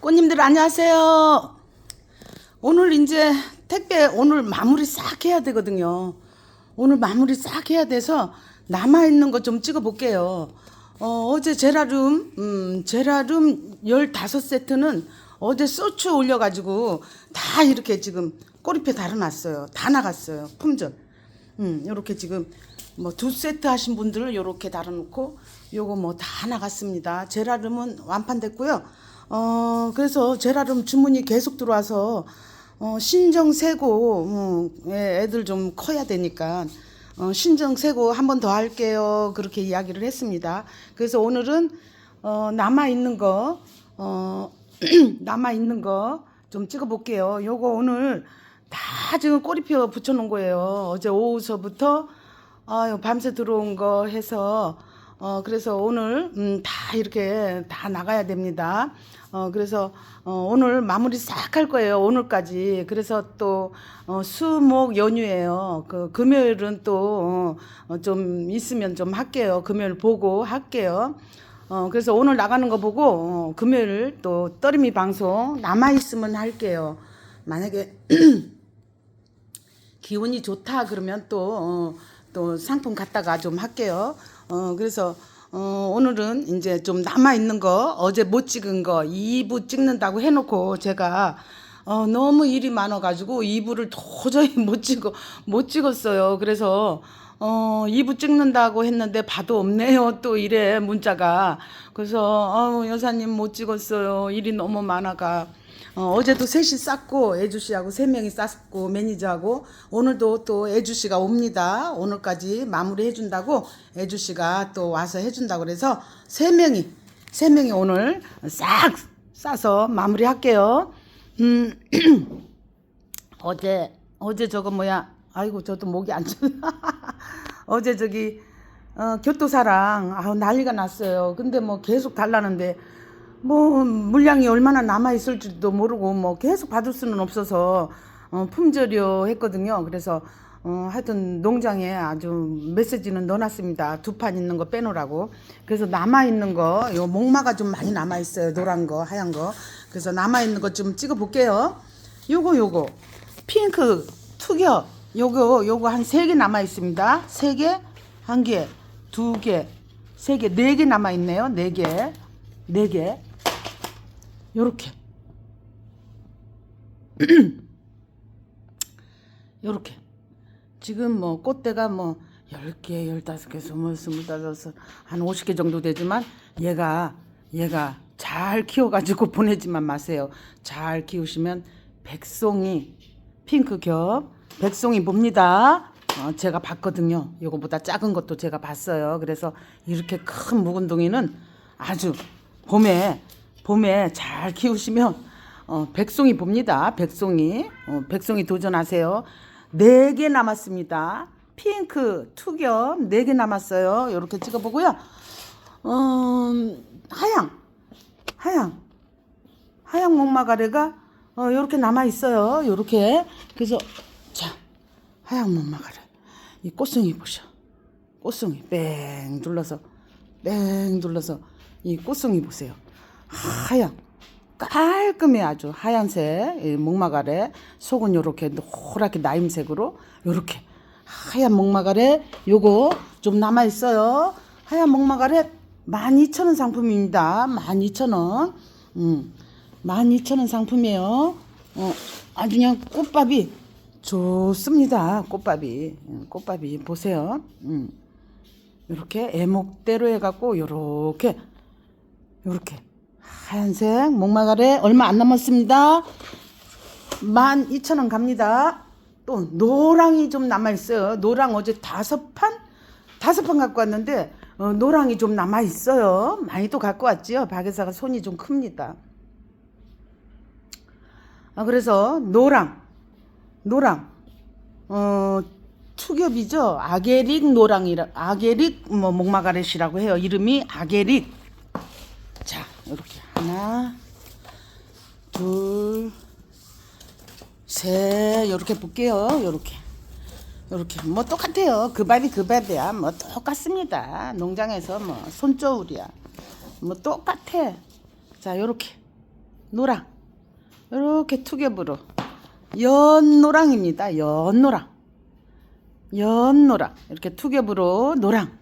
꽃님들 안녕하세요. 오늘 이제 택배 오늘 마무리 싹 해야 되거든요. 오늘 마무리 싹 해야 돼서 남아 있는 거 좀 찍어 볼게요. 어, 어제 제라룸 음, 제라룸 15세트는 어제 소추 올려 가지고 다 이렇게 지금 꼬리표 달아 놨어요. 다 나갔어요. 품절. 음, 요렇게 지금 뭐 두 세트 하신 분들은 요렇게 달아놓고 요거 뭐 다 나갔습니다. 제라름은 완판됐고요. 어, 그래서 제라름 주문이 계속 들어와서 어, 신정 세고 어, 예, 애들 좀 커야 되니까 어, 신정 세고 한 번 더 할게요. 그렇게 이야기를 했습니다. 그래서 오늘은 어, 남아 있는 거 어, 남아 있는 거 좀 찍어 볼게요. 요거 오늘 다 지금 꼬리표 붙여 놓은 거예요. 어제 오후서부터 아유 밤새 들어온 거 해서 어 그래서 오늘 음, 다 이렇게 다 나가야 됩니다. 어 그래서 어 오늘 마무리 싹 할 거예요. 오늘까지. 그래서 또 어, 수목 연휴예요. 그 금요일은 또 어, 좀 있으면 좀 할게요. 금요일 보고 할게요. 어 그래서 오늘 나가는 거 보고 어, 금요일 또 떠리미 방송 남아 있으면 할게요. 만약에 기운이 좋다 그러면 또, 어, 또 상품 갖다가 좀 할게요. 어, 그래서 어, 오늘은 이제 좀 남아있는 거, 어제 못 찍은 거 2부 찍는다고 해놓고 제가 어, 너무 일이 많아가지고 2부를 도저히 못 찍어, 못 찍었어요. 그래서 어, 2부 찍는다고 했는데 봐도 없네요. 또 이래, 문자가. 그래서, 어, 여사님 못 찍었어요. 일이 너무 많아가. 어, 어제도 셋이 쌌고 애주 씨하고 세 명이 쌌고 매니저하고 오늘도 또 애주 씨가 옵니다. 오늘까지 마무리 해준다고 애주 씨가 또 와서 해준다고 그래서 세 명이 세 명이 오늘 싹 싸서 마무리 할게요. 음 어제 어제 저거 뭐야? 아이고 저도 목이 안 좋. 어제 저기 어, 교토사랑 아우 난리가 났어요. 근데 뭐 계속 달라는데 뭐 물량이 얼마나 남아 있을지도 모르고 뭐 계속 받을 수는 없어서 어, 품절이요 했거든요. 그래서 어, 하여튼 농장에 아주 메시지는 넣어놨습니다. 두 판 있는 거 빼놓으라고. 그래서 남아 있는 거, 요 목마가 좀 많이 남아 있어요. 노란 거, 하얀 거. 그래서 남아 있는 거좀 찍어 볼게요. 요거 요거 핑크 투겨 요거 요거 한 세 개 남아 있습니다. 세 개, 한 개, 두 개, 세 개, 네 개 남아 있네요. 네 개, 네 개. 요렇게. 요렇게. 지금 뭐 꽃대가 뭐 10개, 15개, 20, 25, 한 50개 정도 되지만 얘가 얘가 잘 키워가지고 보내지만 마세요. 잘 키우시면 백송이 핑크 겹 백송이 봅니다. 어, 제가 봤거든요. 요거보다 작은 것도 제가 봤어요. 그래서 이렇게 큰 묵은둥이는 아주 봄에 봄에 잘 키우시면 어, 백송이 봅니다. 백송이 어, 백송이 도전하세요. 네 개 남았습니다. 핑크 투겹 네개 남았어요. 이렇게 찍어 보고요. 어, 하양 하양 하양 목마가래가 어, 이렇게 남아 있어요. 이렇게 그래서 자 하양 목마가래 이 꽃송이 보셔. 꽃송이 뺑 둘러서 뺑 둘러서 이 꽃송이 보세요. 하양 깔끔해 아주 하얀색 이 목마가래 속은 요렇게 노랗게 나임색으로 요렇게 하얀 목마가래 요거 좀 남아 있어요. 하얀 목마가래 12,000원 상품입니다. 12,000원. 음. 12,000원 상품이에요. 어, 아주 그냥 꽃밥이 좋습니다. 꽃밥이. 음, 꽃밥이 보세요. 음. 요렇게 애목대로 해갖고 요렇게 요렇게 하얀색 목마가래 얼마 안 남았습니다. 12,000원 갑니다. 또 노랑이 좀 남아 있어요. 노랑 어제 다섯 판 다섯 판 갖고 왔는데 어, 노랑이 좀 남아 있어요. 많이 또 갖고 왔지요. 박여사가 손이 좀 큽니다. 아 그래서 노랑 노랑 어 투겹이죠. 아게릭 노랑이라 아게릭 뭐 목마가렛이라고 해요. 이름이 아게릭. 자 이렇게 하나 둘 셋, 요렇게 볼게요. 요렇게. 요렇게. 뭐 똑같아요. 그 밥이 그 밥이야. 뭐 똑같습니다. 농장에서 뭐 손저울이야. 뭐 똑같아. 자, 요렇게. 노랑. 이렇게 투겹으로. 연노랑입니다. 연노랑. 연노랑. 이렇게 투겹으로 노랑.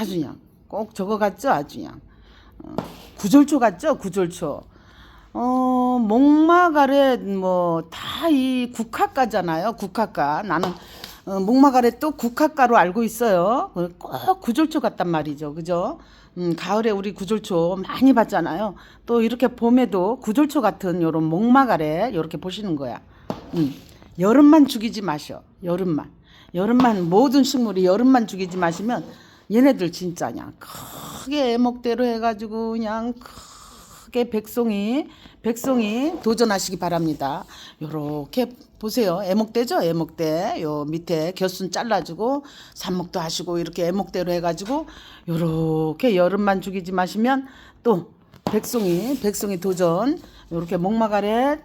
아주 그냥 꼭 저거 같죠? 아주 그냥. 어, 구절초 같죠? 구절초. 어, 목마가래 뭐 다 이 국화가잖아요. 국화가. 나는 어, 목마가래 또 국화가로 알고 있어요. 어, 꼭 구절초 같단 말이죠. 그죠? 음, 가을에 우리 구절초 많이 봤잖아요. 또 이렇게 봄에도 구절초 같은 요런 목마가래 요렇게 보시는 거야. 음, 여름만 죽이지 마셔. 여름만. 여름만 모든 식물이 여름만 죽이지 마시면 얘네들 진짜 그냥 크게 애목대로 해가지고 그냥 크게 백송이 백송이 도전하시기 바랍니다. 요렇게 보세요. 애목대죠? 애목대. 요 밑에 겨순 잘라주고 삽목도 하시고 이렇게 애목대로 해가지고 요렇게 여름만 죽이지 마시면 또 백송이 백송이 도전 요렇게 목마가래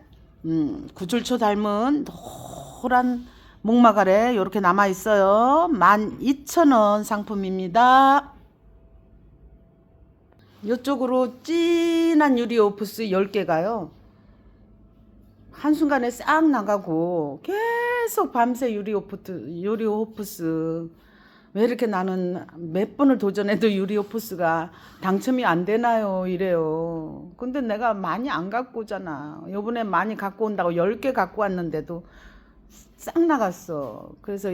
음, 구줄초 닮은 노란 목마가래 요렇게 남아 있어요. 12,000원 상품입니다. 이쪽으로 진한 유리 오프스 10개가요. 한순간에 싹 나가고 계속 밤새 유리 오프트, 유리 오프스. 왜 이렇게 나는 몇 번을 도전해도 유리 오프스가 당첨이 안 되나요? 이래요. 근데 내가 많이 안 갖고 오잖아. 요번에 많이 갖고 온다고 10개 갖고 왔는데도 싹 나갔어. 그래서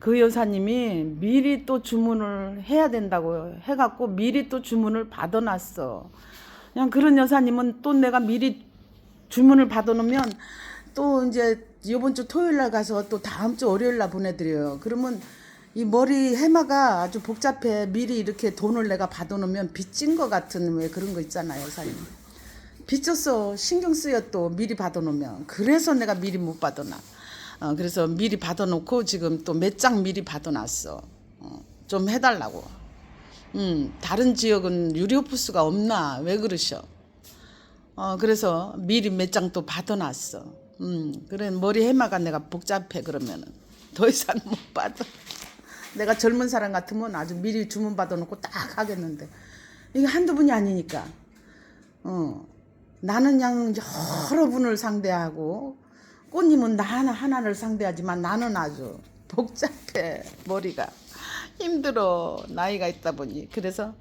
그 여사님이 미리 또 주문을 해야 된다고 해갖고 미리 또 주문을 받아놨어. 그냥 그런 여사님은 또 내가 미리 주문을 받아놓으면 또 이제 이번 주 토요일 날 가서 또 다음 주 월요일 날 보내드려요. 그러면 이 머리 해마가 아주 복잡해. 미리 이렇게 돈을 내가 받아놓으면 빚진 것 같은 왜 그런 거 있잖아요, 여사님. 빚졌어. 신경 쓰여 또 미리 받아놓으면. 그래서 내가 미리 못 받아놔. 어, 그래서 미리 받아놓고 지금 또 몇 장 미리 받아놨어. 어, 좀 해달라고. 음, 다른 지역은 유리오프스가 없나? 왜 그러셔? 어, 그래서 미리 몇 장 또 받아놨어. 음, 그래, 머리 해마가 내가 복잡해, 그러면은. 더 이상 못 받아. 내가 젊은 사람 같으면 아주 미리 주문 받아놓고 딱 하겠는데. 이게 한두 분이 아니니까. 어, 나는 그냥 여러 분을 상대하고, 꽃님은 나 하나 하나를 상대하지만 나는 아주 복잡해 머리가. 힘들어 나이가 있다 보니. 그래서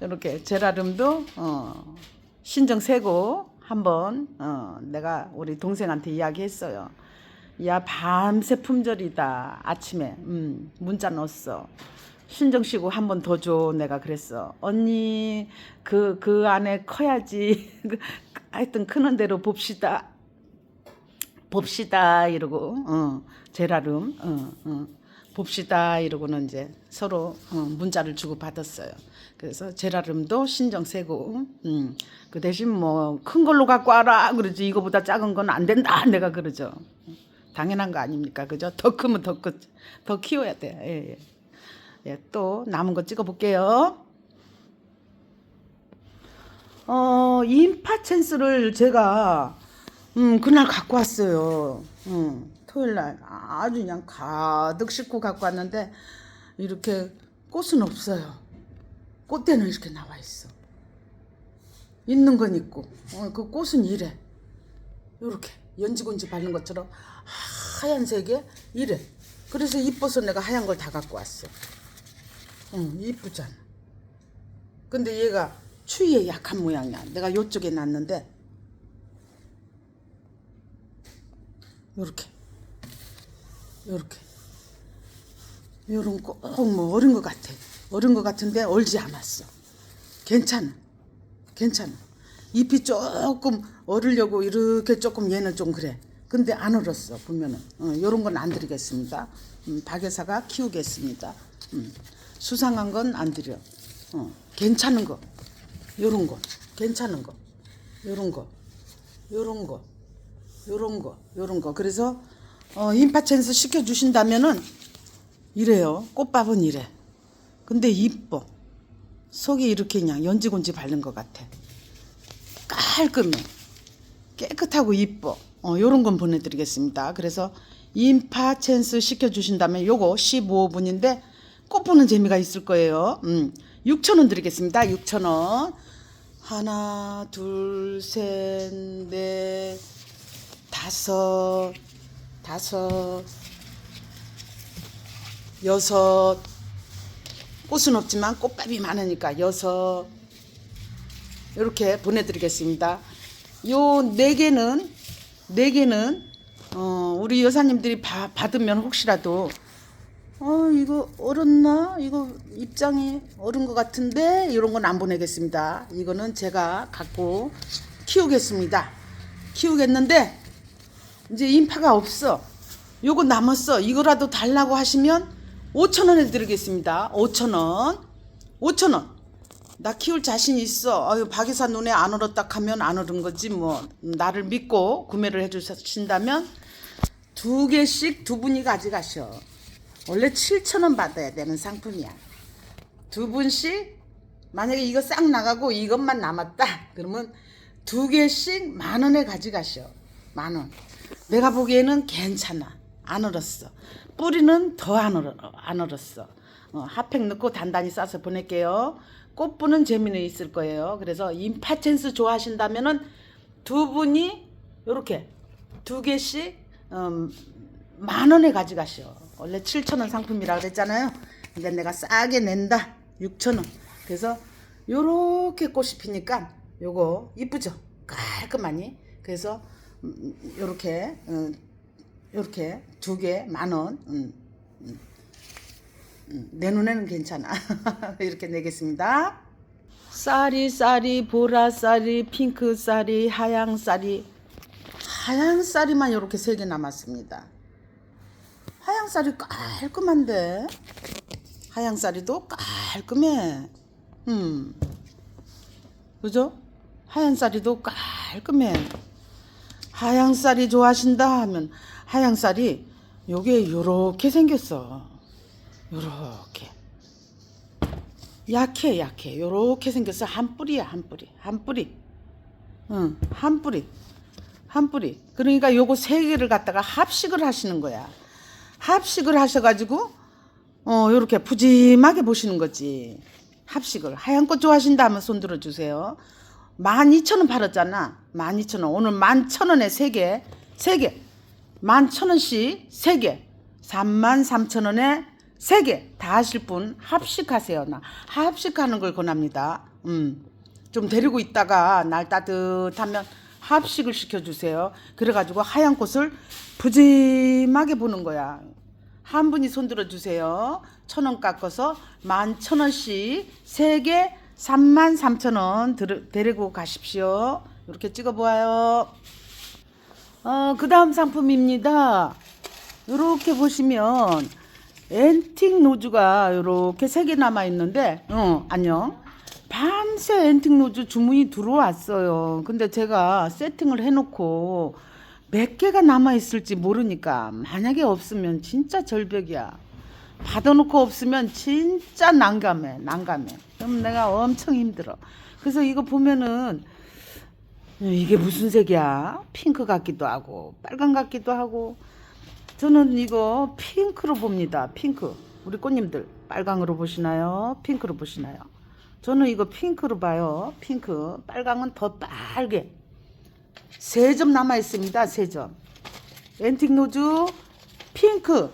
이렇게 제라름도 어, 신정 세고 한번 어, 내가 우리 동생한테 이야기했어요. 야 밤새 품절이다 아침에. 음, 문자 넣었어. 신정 쉬고 한 번 더 줘 내가 그랬어. 언니 그 그 안에 커야지. 하여튼 크는 대로 봅시다 봅시다 이러고 어, 제라름 어, 어, 봅시다 이러고는 이제 서로 어, 문자를 주고 받았어요. 그래서 제라름도 신정 세고 음, 그 대신 뭐 큰 걸로 갖고 와라 그러지 이거보다 작은 건 안 된다 내가 그러죠. 당연한 거 아닙니까 그죠? 더 크면 더, 크, 더 키워야 돼. 예, 예. 예, 또 남은 거 찍어 볼게요. 어, 인파 찬스를 제가 음, 그날 갖고 왔어요. 음, 토요일 날 아주 그냥 가득 싣고 갖고 왔는데 이렇게 꽃은 없어요. 꽃대는 이렇게 나와 있어. 있는 건 있고, 어, 그 꽃은 이래. 요렇게 연지곤지 바른 것처럼 하얀색에 이래. 그래서 이뻐서 내가 하얀 걸 다 갖고 왔어. 응, 이쁘잖아. 근데 얘가 추위에 약한 모양이야. 내가 요쪽에 놨는데 요렇게. 요렇게. 요런 거뭐 어린 것 같아. 어린 것 같은데 얼지 않았어. 괜찮아. 괜찮아. 잎이 조금 얼으려고 이렇게 조금 얘는 좀 그래. 근데 안 얼었어 보면은. 어, 요런 건 안 드리겠습니다. 음, 박여사가 키우겠습니다. 음, 수상한 건 안 드려. 어, 괜찮은 거. 요런 거. 괜찮은 거. 요런 거. 요런 거 요런 거, 요런 거. 그래서 어, 인파첸스 시켜 주신다면은 이래요. 꽃밥은 이래. 근데 이뻐. 속이 이렇게 그냥 연지곤지 바른 것 같아. 깔끔해. 깨끗하고 이뻐. 어, 요런 건 보내드리겠습니다. 그래서 인파 찬스 시켜 주신다면 요거 15분인데 꽃 보는 재미가 있을 거예요. 음, 6,000원 드리겠습니다. 6,000원. 하나, 둘, 셋, 넷, 다섯, 다섯, 여섯. 꽃은 없지만 꽃밥이 많으니까 여섯. 이렇게 보내드리겠습니다. 요 네 개는 네 개는 어, 우리 여사님들이 바, 받으면 혹시라도 어 이거 얼었나 이거 입장이 얼은 것 같은데 이런 건 안 보내겠습니다. 이거는 제가 갖고 키우겠습니다. 키우겠는데 이제 인파가 없어. 요거 남았어. 이거라도 달라고 하시면 5천 원에 드리겠습니다. 5천 원. 5천 원. 나 키울 자신 있어. 아유, 박이사 눈에 안 얼었다 하면 안 얼은 거지 뭐. 나를 믿고 구매를 해 주신다면 두 개씩 두 분이 가져가셔. 원래 7천 원 받아야 되는 상품이야. 두 분씩 만약에 이거 싹 나가고 이것만 남았다. 그러면 두 개씩 만 원에 가져가셔. 만 원. 내가 보기에는 괜찮아. 안 얼었어. 뿌리는 더 안 얼어, 안 얼었어. 어, 핫팩 넣고 단단히 싸서 보낼게요. 꽃분은 재미는 있을 거예요. 그래서 임파첸스 좋아하신다면은 두 분이 요렇게 두 개씩 음, 만 원에 가져가시오. 원래 7천 원 상품이라 그랬잖아요. 근데 내가 싸게 낸다. 6천 원. 그래서 요렇게 꽃이 피니까 요거 이쁘죠? 깔끔하니. 그래서 음, 요렇게 음, 요렇게 두 개 만 원. 음, 음, 음, 내 눈에는 괜찮아. 이렇게 내겠습니다. 쌀이 쌀이 보라 쌀이 핑크 쌀이 하양 쌀이 하양 쌀이만 이렇게 세 개 남았습니다. 하양 쌀이 깔끔한데 하양 쌀이도 깔끔해. 음, 그죠? 하얀 쌀이도 깔끔해. 하양 쌀이 좋아하신다 하면 하양 쌀이 요게 요렇게 생겼어. 요렇게. 약해 약해. 요렇게 생겼어. 한 뿌리야 한 뿌리. 한 뿌리. 응 한 뿌리. 한 뿌리. 그러니까 요거 세 개를 갖다가 합식을 하시는 거야. 합식을 하셔가지고 어 요렇게 푸짐하게 보시는 거지. 합식을. 하얀 꽃 좋아하신다 하면 손 들어주세요. 12,000원 팔았잖아 12,000원 오늘 11,000원에 세개세개 11,000원씩 세개 33,000원에 세개다 하실 분 합식하세요. 나 합식하는 걸 권합니다. 음. 좀 데리고 있다가 날 따뜻하면 합식을 시켜주세요. 그래가지고 하얀 꽃을 푸짐하게 보는 거야. 한 분이 손 들어 주세요. 천 원 깎아서 만 천 원씩 세 개 삼만 삼천 원 데리고 가십시오. 이렇게 찍어보아요. 어, 그 다음 상품입니다. 이렇게 보시면 앤틱 노즈가 이렇게 세 개 남아 있는데, 어, 안녕. 밤새 앤틱 노즈 주문이 들어왔어요. 근데 제가 세팅을 해놓고 몇 개가 남아 있을지 모르니까 만약에 없으면 진짜 절벽이야. 받아놓고 없으면 진짜 난감해, 난감해. 그럼 내가 엄청 힘들어. 그래서 이거 보면은 이게 무슨 색이야? 핑크 같기도 하고 빨간 같기도 하고 저는 이거 핑크로 봅니다. 핑크. 우리 꽃님들 빨강으로 보시나요? 핑크로 보시나요? 저는 이거 핑크로 봐요. 핑크. 빨강은 더 빨개. 세 점 남아 있습니다. 세 점. 앤틱 노즈 핑크.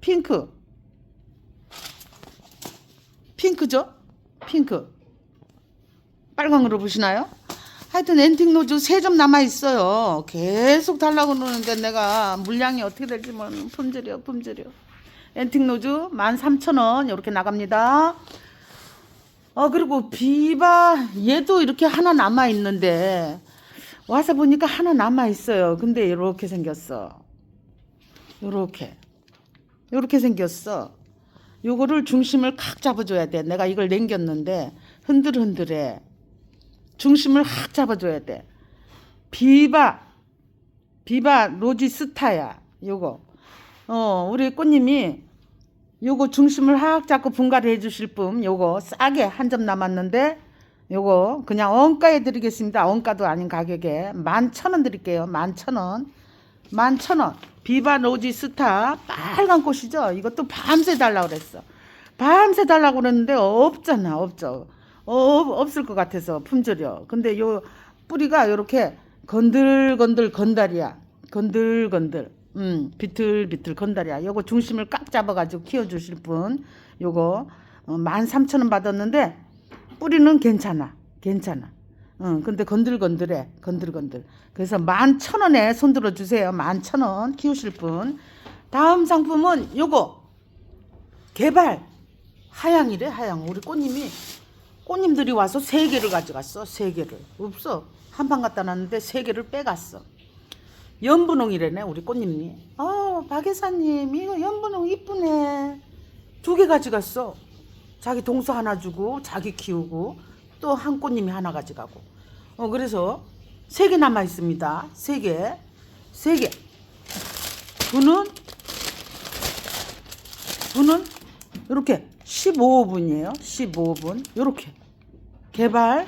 핑크. 핑크죠? 핑크. 빨강으로 보시나요? 하여튼 엔틱 노즈 세 점 남아 있어요. 계속 달라고 그러는데 내가 물량이 어떻게 될지 모르는 품절이요, 품절이요. 엔틱 노즈 13,000원 이렇게 나갑니다. 어 그리고 비바 얘도 이렇게 하나 남아 있는데 와서 보니까 하나 남아 있어요. 근데 이렇게 생겼어. 요렇게. 요렇게 생겼어. 요거를 중심을 칵 잡아줘야 돼. 내가 이걸 남겼는데 흔들흔들해. 중심을 확 잡아줘야 돼. 비바, 비바 로지스타야. 요거. 어, 우리 꽃님이 요거 중심을 확 잡고 분갈이 해주실 분, 요거 싸게 한 점 남았는데, 요거 그냥 원가에 드리겠습니다. 원가도 아닌 가격에. 만 천 원 드릴게요. 만 천 원. 만 천 원. 비바 로지스타. 빨간 꽃이죠? 이것도 밤새 달라고 그랬어. 밤새 달라고 그랬는데 없잖아. 없죠. 어, 없을 것 같아서 품절이요. 근데 요 뿌리가 요렇게 건들건들 건달이야. 건들건들. 음, 비틀비틀 건달이야. 요거 중심을 꽉 잡아가지고 키워주실 분, 요거 어, 13,000원 받았는데 뿌리는 괜찮아. 괜찮아. 응, 근데 건들건들해. 건들건들. 그래서 11,000원에 손들어 주세요. 11,000원 키우실 분. 다음 상품은 요거. 개발. 하양이래, 하양. 우리 꽃님이 꽃님들이 와서 세 개를 가져갔어. 세 개를. 없어. 한판 갖다 놨는데 세 개를 빼갔어. 연분홍이래네, 우리 꽃님이. 아, 박예사님, 이거 연분홍 이쁘네. 두 개 가져갔어. 자기 동서 하나 주고, 자기 키우고, 또 한 꽃님이 하나 가져가고. 어, 그래서 세 개 남아 있습니다. 세 개. 세 개. 분은, 분은 이렇게 15분이에요. 15분. 이렇게. 개발,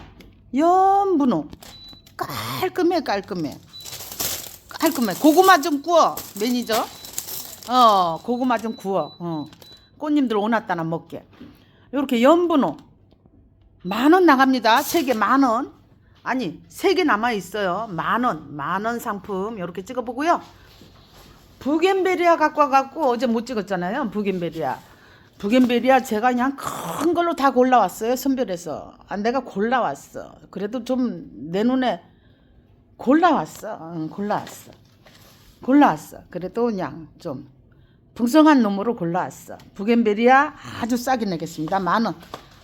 연분홍. 깔끔해, 깔끔해. 깔끔해. 고구마 좀 구워, 매니저. 어, 고구마 좀 구워. 어. 꽃님들 오났다나 먹게. 이렇게 연분홍. 만 원 나갑니다. 세 개 만 원. 아니, 세 개 남아 있어요. 만 원. 만 원 상품. 이렇게 찍어 보고요. 부겐베리아 갖고 와갖고 어제 못 찍었잖아요. 부겐베리아. 부겐베리아 제가 그냥 큰 걸로 다 골라왔어요. 선별해서. 아, 내가 골라왔어. 그래도 좀 내 눈에 골라왔어. 응, 골라왔어. 골라왔어. 그래도 그냥 좀 풍성한 놈으로 골라왔어. 부겐베리아 아주 싸게 내겠습니다. 만 원.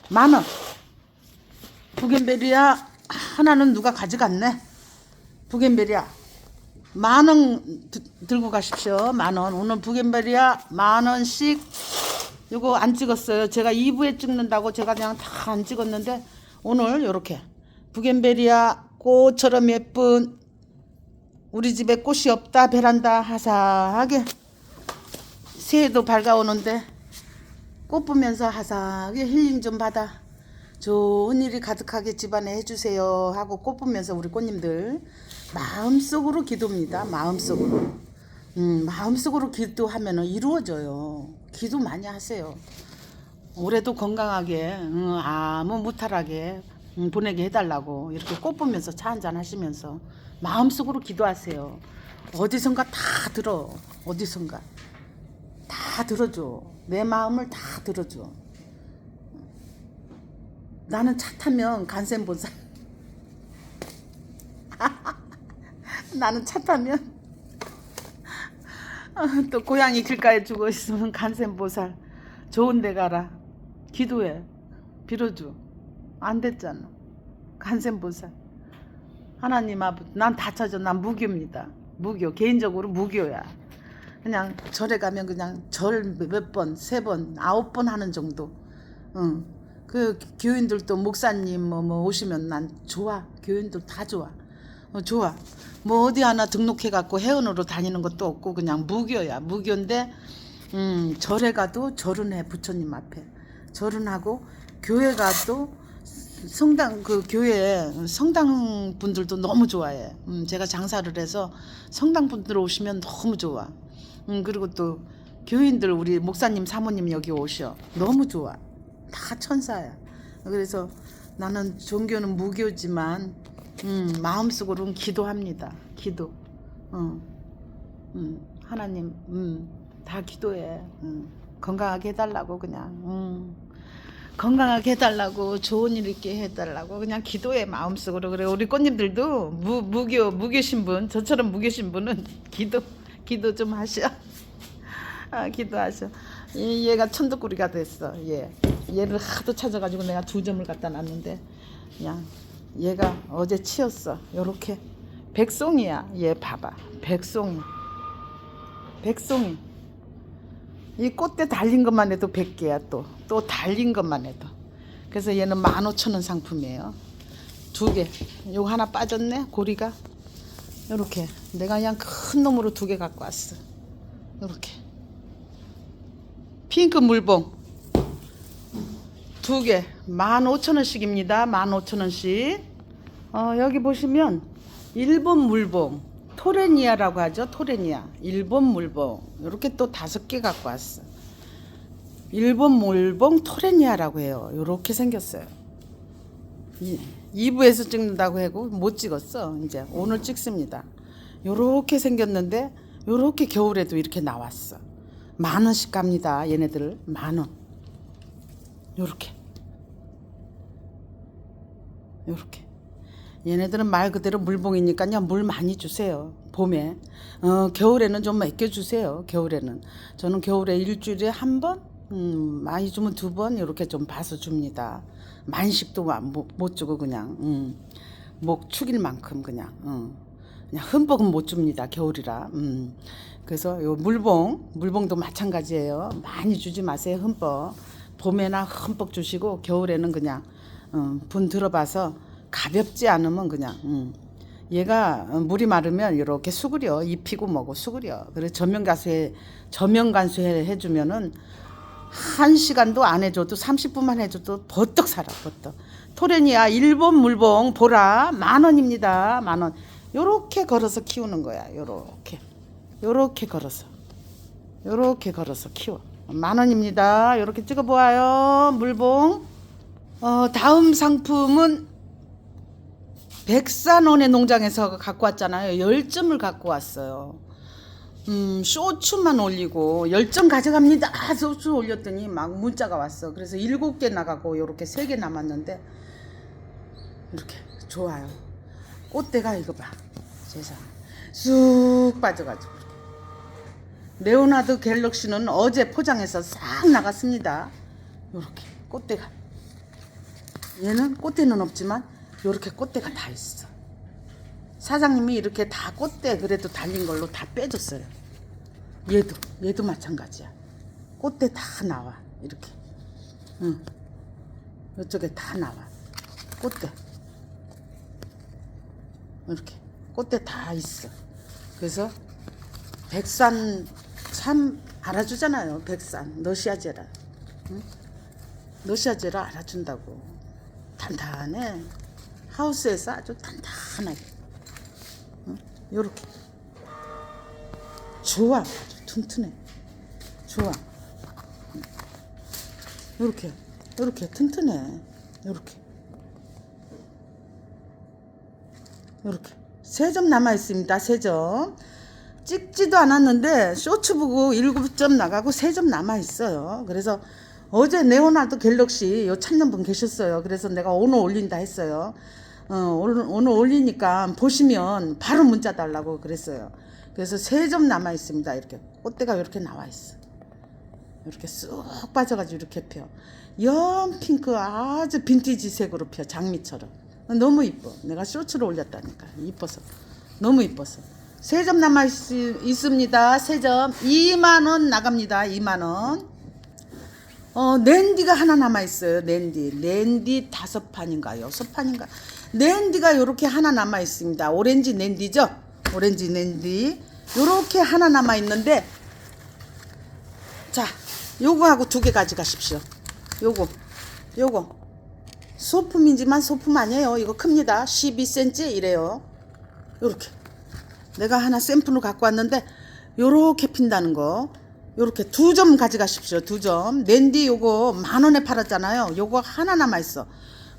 만 원. 부겐베리아 하나는 누가 가져갔네. 부겐베리아 만원 들고 가십시오. 만 원. 오늘 부겐베리아 만 원씩 이거 안 찍었어요. 제가 2부에 찍는다고 제가 그냥 다 안 찍었는데 오늘 요렇게 부겐베리아 꽃처럼 예쁜 우리 집에 꽃이 없다 베란다 하사하게 새해도 밝아오는데 꽃 보면서 하사하게 힐링 좀 받아 좋은 일이 가득하게 집안에 해주세요 하고 꽃 보면서 우리 꽃님들 마음속으로 기도입니다. 마음속으로. 음, 마음속으로 기도하면 이루어져요 기도 많이 하세요. 올해도 건강하게 음, 아무 무탈하게 음, 보내게 해달라고 이렇게 꽃 보면서 차 한잔 하시면서 마음속으로 기도하세요. 어디선가 다 들어. 어디선가 다 들어줘. 내 마음을 다 들어줘. 나는 차 타면 간센보살 나는 차 타면 아, 또 고양이 길가에 죽어 있으면 간센보살. 좋은 데 가라. 기도해. 빌어줘. 안 됐잖아. 간센보살. 하나님 아버지 난 다 찾아 난 무교입니다. 무교. 개인적으로 무교야. 그냥 절에 가면 그냥 절 몇 번, 세 번, 아홉 번 하는 정도. 응. 그 교인들도 목사님 뭐, 뭐 오시면 난 좋아. 교인들 다 좋아. 어, 좋아. 뭐 어디 하나 등록해 갖고 회원으로 다니는 것도 없고 그냥 무교야. 무교인데 음, 절에 가도 절은 해 부처님 앞에. 절은 하고 교회 가도 성당 그 교회 성당 분들도 너무 좋아해. 음, 제가 장사를 해서 성당 분들 오시면 너무 좋아. 음, 그리고 또 교인들 우리 목사님 사모님 여기 오셔. 너무 좋아. 다 천사야. 그래서 나는 종교는 무교지만 음, 마음속으로는 기도합니다. 기도. 어. 음, 하나님, 음, 다 기도해. 음, 건강하게 해달라고 그냥. 음. 건강하게 해달라고 좋은 일 있게 해달라고 그냥 기도해 마음속으로 그래 우리 꽃님들도 무, 무교 무교신 분 저처럼 무교신 분은 기도 기도 좀 하셔 아, 기도하셔 이, 얘가 천덕꾸리가 됐어 얘 얘를 하도 찾아가지고 내가 두 점을 갖다 놨는데 그냥 얘가 어제 치였어 요렇게 백송이야 얘 봐봐 백송이 백송이 이 꽃대 달린 것만 해도 100개야 또. 또 달린 것만 해도. 그래서 얘는 15,000원 상품이에요. 두 개. 요거 하나 빠졌네. 고리가. 요렇게. 내가 그냥 큰 놈으로 두 개 갖고 왔어. 요렇게. 핑크 물봉. 두 개. 15,000원씩입니다. 15,000원씩. 어, 여기 보시면 일본 물봉. 토레니아라고 하죠. 토레니아. 일본 물봉. 이렇게 또 다섯 개 갖고 왔어. 일본 물봉 토레니아라고 해요. 이렇게 생겼어요. 이- 2부에서 찍는다고 하고 못 찍었어. 이제 오늘 찍습니다. 요렇게 생겼는데 요렇게 겨울에도 이렇게 나왔어. 만 원씩 갑니다. 얘네들 만 원. 요렇게. 요렇게. 얘네들은 말 그대로 물봉이니까요. 물 많이 주세요. 봄에. 어, 겨울에는 좀 아껴 주세요. 겨울에는. 저는 겨울에 일주일에 한 번, 음, 많이 주면 두 번 이렇게 좀 봐서 줍니다. 만식도 마- 못, 못 주고 그냥 음, 목 축일 만큼 그냥 음, 그냥 흠뻑은 못 줍니다. 겨울이라. 음. 그래서 요 물봉, 물봉도 마찬가지예요. 많이 주지 마세요. 흠뻑. 봄에나 흠뻑 주시고 겨울에는 그냥 어, 분 들어봐서 가볍지 않으면 그냥 음. 얘가 어, 물이 마르면 이렇게 수그려. 입히고 뭐고 수그려. 그래서 저면간수해 저면간수해 해주면은 한 시간도 안 해줘도 30분만 해줘도 버떡 살아 버떡. 토레니아 일본 물봉 보라. 만 원입니다. 만원. 요렇게 걸어서 키우는 거야 요렇게. 요렇게 걸어서. 요렇게 걸어서 키워 만 원입니다 요렇게 찍어 보아요 물봉 어 다음 상품은 백산원의 농장에서 갖고 왔잖아요. 열 점을 갖고 왔어요. 음, 쇼츠만 올리고 열점 가져갑니다. 아, 쇼츠 올렸더니 막 문자가 왔어. 그래서 일곱 개 나가고 요렇게 세 개 남았는데 이렇게 좋아요. 꽃대가 이거 봐. 세상 쑥 빠져가지고. 레오나드 갤럭시는 어제 포장해서 싹 나갔습니다. 요렇게 꽃대가. 얘는 꽃대는 없지만 요렇게 꽃대가 다 있어. 사장님이 이렇게 다 꽃대 그래도 달린 걸로 다 빼줬어요. 얘도 얘도 마찬가지야. 꽃대 다 나와 이렇게. 응. 이쪽에 다 나와. 꽃대. 이렇게 꽃대 다 있어. 그래서 백산 참 알아주잖아요. 백산 너시아제라. 응? 너시아제라 알아준다고. 단단해. 하우스에서 아주 단단하게. 응? 요렇게. 좋아. 아주 튼튼해. 좋아. 응. 요렇게. 요렇게 튼튼해. 요렇게. 요렇게. 세 점 남아 있습니다. 세 점. 찍지도 않았는데 쇼츠 보고 일곱 점 나가고 세점 남아 있어요. 그래서 어제 네오나드 갤럭시 요 찾는 분 계셨어요. 그래서 내가 오늘 올린다 했어요. 어, 오늘, 오늘 올리니까 보시면 바로 문자 달라고 그랬어요. 그래서 세점 남아 있습니다. 이렇게 꽃대가 이렇게 나와 있어. 이렇게 쑥 빠져가지고 이렇게 펴. 연 핑크 아주 빈티지 색으로 펴 장미처럼. 너무 이뻐. 내가 쇼츠로 올렸다니까 이뻐서 너무 이뻐서. 세 점 남아 있, 있습니다. 세 점 2만 원 나갑니다. 2만 원. 어, 랜디가 하나 남아있어요. 랜디. 랜디 다섯 판인가, 여섯 판인가. 랜디가 요렇게 하나 남아있습니다. 오렌지 랜디죠? 오렌지 랜디. 요렇게 하나 남아있는데, 자, 요거하고 두 개 가져가십시오. 요거, 요거. 소품이지만 소품 아니에요. 이거 큽니다. 12cm 이래요. 요렇게. 내가 하나 샘플로 갖고 왔는데, 요렇게 핀다는 거. 요렇게 두 점 가져가십시오. 두 점. 낸디 요거 만 원에 팔았잖아요. 요거 하나 남아 있어.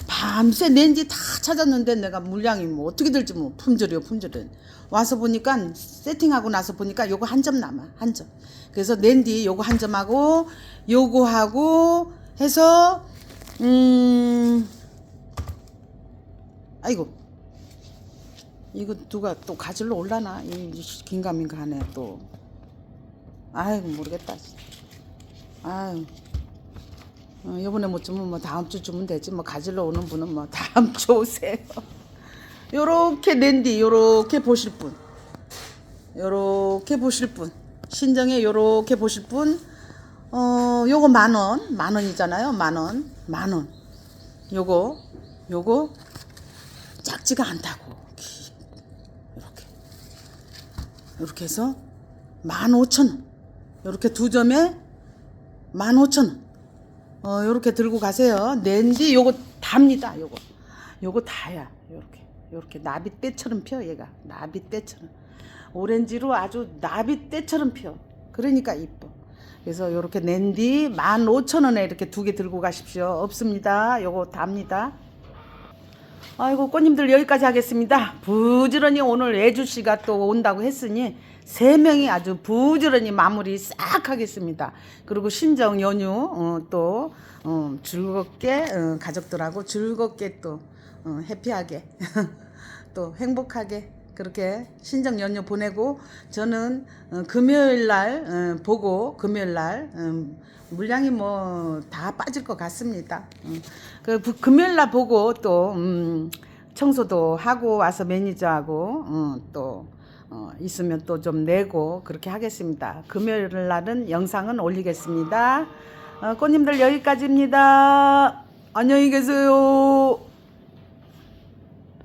밤새 낸디 다 찾았는데 내가 물량이 뭐 어떻게 될지 뭐 품절이요 품절은 와서 보니까 세팅하고 나서 보니까 요거 한 점 남아 한 점. 그래서 낸디 요거 한 점하고 요거 하고 해서 음 아이고 이거 누가 또 가지러 올라나 이 긴가민가 하네 또. 아이고 모르겠다. 아유. 어, 이번에 못 주면 뭐 다음 주 주면 되지. 뭐 가지러 오는 분은 뭐 다음 주 오세요. 요렇게 랜디 요렇게 보실 분. 요렇게 보실 분. 신정에 요렇게 보실 분. 어, 요거 만 원. 만 원이잖아요. 만 원. 만 원. 요거 요거 작지가 않다고. 이렇게. 이렇게 해서 만 오천 원. 요렇게 두 점에 만 오천 원. 어, 요렇게 들고 가세요. 낸디 요거 답니다. 요거. 요거 다야. 요렇게. 요렇게 나비떼처럼 펴 얘가. 나비떼처럼. 오렌지로 아주 나비떼처럼 펴. 그러니까 이뻐. 그래서 요렇게 낸디 만 오천 원에 이렇게 두 개 들고 가십시오. 없습니다. 요거 답니다. 아이고 꽃님들 여기까지 하겠습니다. 부지런히 오늘 애주 씨가 또 온다고 했으니 세 명이 아주 부지런히 마무리 싹 하겠습니다. 그리고 신정 연휴 어, 또 어, 즐겁게 어, 가족들하고 즐겁게 또 어, 해피하게 또 행복하게 그렇게 신정 연휴 보내고 저는 어, 금요일 날 어, 보고 금요일 날 음, 물량이 뭐 다 빠질 것 같습니다. 음, 그 부- 금요일 날 보고 또 음, 청소도 하고 와서 매니저하고 어, 또 어, 있으면 또 좀 내고 그렇게 하겠습니다. 금요일 날은 영상은 올리겠습니다. 어, 꽃님들 여기까지입니다. 안녕히 계세요.